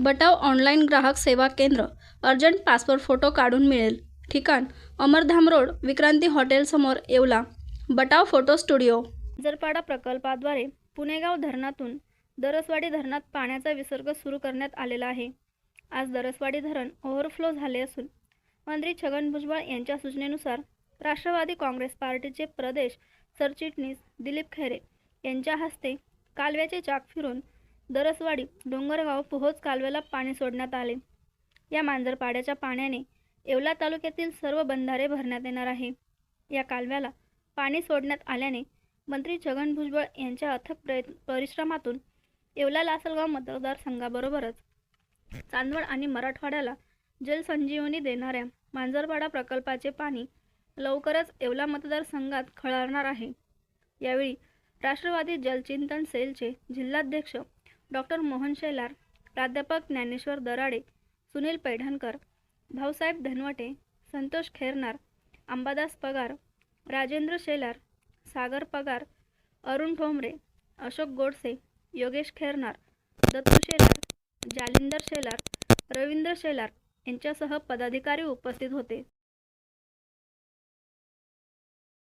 बटाव online ग्राहक सेवा केंद्र अर्जंट पासपोर्ट फोटो काढून मिळेल. ठिकाण अमरधाम रोड विक्रांती हॉटेलसमोर येवला. Batav photo studio. जरपाडा प्रकल्पाद्वारे पुणेगाव धरणातून दरसवाडी धरणात पाण्याचा विसर्ग सुरू करण्यात आलेला आहे. आज दरसवाडी धरण ओव्हरफ्लो झाले असून मंत्री छगन भुजबळ यांच्या सूचनेनुसार राष्ट्रवादी काँग्रेस पार्टीचे प्रदेश सरचिटणीस दिलीप खैरे यांच्या हस्ते कालव्याचे चाक फिरून दरसवाडी डोंगरगाव पोहोच कालव्याला पाणी सोडण्यात आले. या मांजरपाड्याच्या पाण्याने येवला तालुक्यातील सर्व बंधारे भरण्यात येणार आहे. या कालव्याला पाणी सोडण्यात आल्याने मंत्री छगन भुजबळ यांच्या अथक प्रयत्न परिश्रमातून येवला लासलगाव मतदारसंघाबरोबरच चांदवड आणि मराठवाड्याला जलसंजीवनी देणाऱ्या मांजरपाडा प्रकल्पाचे पाणी लवकरच येवला मतदारसंघात खळाळणार आहे. यावेळी राष्ट्रवादी जलचिंतन सेलचे जिल्हाध्यक्ष डॉक्टर मोहन शेलार प्राध्यापक ज्ञानेश्वर दराडे सुनील पैठणकर भाऊसाहेब धनवटे संतोष खेरनार अंबादास पगार राजेंद्र शेलार सागर पगार अरुण ठोंबरे अशोक गोडसे योगेश खेरनार दत्तू शेलार जालिंदर शेलार रवींद्र शेलार यांच्यासह पदाधिकारी उपस्थित होते.